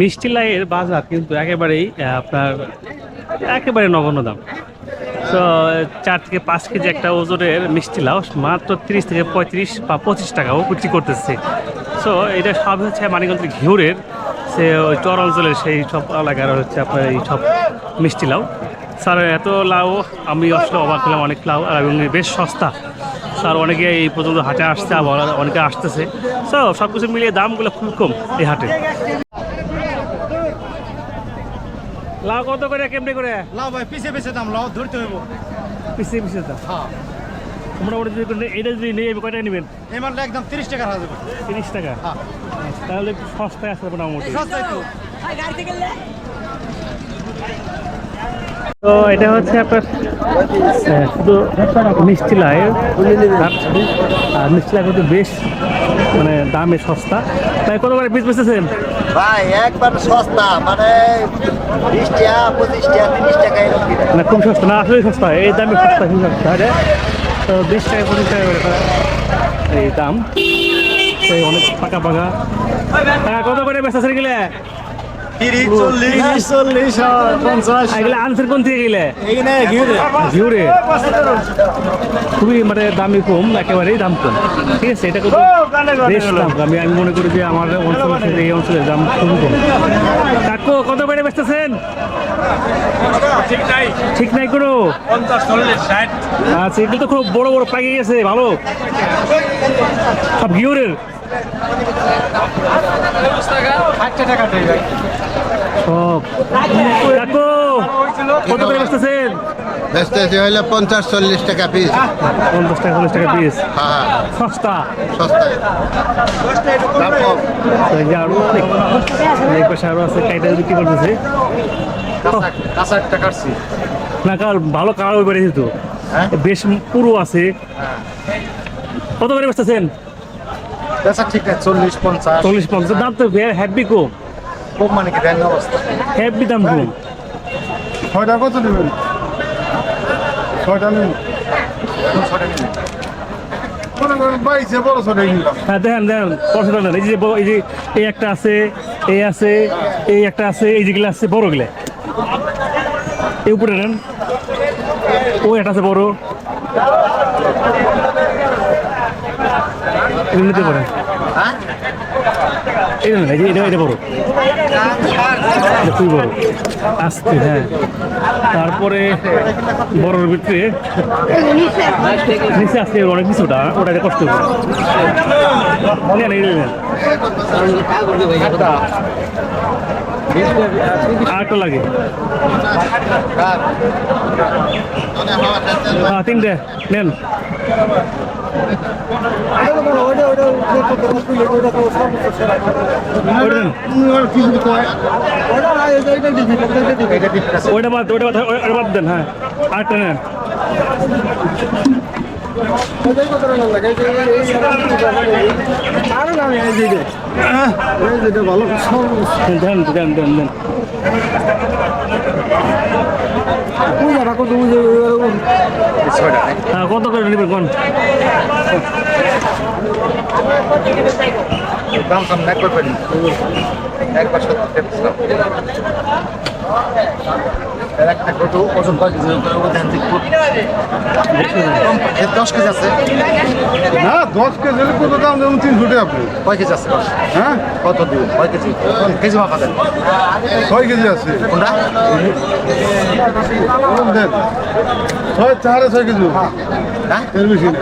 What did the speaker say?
মিষ্টি লাইয়ের বাজার কিন্তু একেবারেই আপনার একেবারে নগণ্য দাম। তো চার থেকে পাঁচ কেজি একটা ওজনের মিষ্টি লাউ মাত্র তিরিশ থেকে পঁয়ত্রিশ বা পঁচিশ টাকাও বিক্রি করতেছে। সো এটা সব হচ্ছে মানিকগঞ্জের ঘিউরের, সে ওই চর অঞ্চলের সেই সব এলাকার হচ্ছে আপনার এই সব মিষ্টি লাউ স্যার এত লাউ, আমি আসলে অবাক হলাম, অনেক লাউ এবং বেশ সস্তা। স্যার অনেকে এই পর্যন্ত হাটে আসছে আবার অনেকে আসতেছে। সো সব কিছু মিলিয়ে দামগুলো খুব কম এই হাটে। লাউ কত করে কেমনি করে? লাও ভাই পিছে পিছে দাম লাও ধরতে হইব। পিছিয়ে পিছিয়ে দাম? হ্যাঁ। মোটামুটি যদি এটা যদি নিয়ে যাবে কয় টাকা নেবেন? এই একদম তিরিশ টাকা হাজার তিরিশ টাকা? হ্যাঁ। তাহলে সস্তায় আসবে মোটামুটি। সস্তায় তো। তো এটা হচ্ছে আপনার আহ, শুধু মিষ্টি লাই আর মিষ্টি লাই কিন্তু বেশ মানে দামে সস্তা। তাই কত করে পিস বেচতেছেন? ভাই একবার সস্তা মানে বিশ টাকা পঁচিশ টাকা তিরিশ টাকা। না খুব সস্তা না আসলে সস্তা। এই দামে সস্তা খুব সস্তা। হ্যাঁ তো বিশ টাকা পঁচিশ টাকা করে এই দাম। অনেক পাকা পাকা। টাকা কত করে বেচতেছেন গেলে খুবই মানে দামই কম একেবারেই দাম কম। ঠিক আছে এটা কিন্তু বেশ দাম। আমি আমি মনে করি যে আমার অঞ্চল এই অঞ্চলের দাম খুবই কম। কাকু কত করে বেচতেছেন? ঠিক নাই। ঠিক কোনো? আচ্ছা এগুলো তো খুব বড় বড় পাকে গেছে ভালো। সব ঘিউরের? কত করে বেচতেছেন বেচতেছি হইলে পঞ্চাশ চল্লিশ টাকা পিস পঞ্চাশ টাকা চল্লিশ টাকা পিস হ্যাঁ সস্তা অনেক পাশে আছে কাইটা বিক্রি করতেছে কাঁচা একটা কাটছি না কাল ভালো কালার হয়ে বেড়েছে তো বেশ পুরো আছে কত করে বেচতেছেন বেচা ঠিক আছে চল্লিশ পঞ্চাশ। চল্লিশ পঞ্চাশ দাম তো হ্যাপি কম। খুব মানে কি দেন অবস্থা? হ্যাপি দাম কম। ছয়টা কত দেবেন? ছয়টা নিন। ছয়টা ছয়টা হ্যাঁ দেখেন দেখেন পছন্দ নেন এই যে এই যে এই একটা আছে এই আছে এই একটা আছে এই যেগুলো আছে বড়গুলো এই উপরে নেন। ও একটা আছে বড়। এগুলো নিতে পারেন। এই নেন, এই যে এটা এটা বড়। খুবই বড়। আসতে হ্যাঁ। তারপরে বড়র ভিতরে নিচে আসতে অনেক কিছুটা ওটা কষ্ট হবে। আর একটা লাগে। হ্যাঁ তিনটে। নেন। ওইটা বাদ ওইটা বাদ ওইটা বাদ দেন হ্যাঁ। আরেকটা নেন। দেন দেন দেন দেন। হ্যাঁ কত করে নেবেন কোন? দাম সাম এক করবেন একবার সত্যি একটা কত ওজন কয় কেজি? ওজন দশ কেজি আছে। না দশ কেজি কত দাম? যেমন তিনশো টাকা আপনি কয় কেজি আছে? হ্যাঁ? কত দিব? কয় কেজি? কেজি মাপা দেন? ছয় কেজি আছে। কোনটা? ছয় চারে ছয় কেজি। হ্যাঁ। এর বেশি না।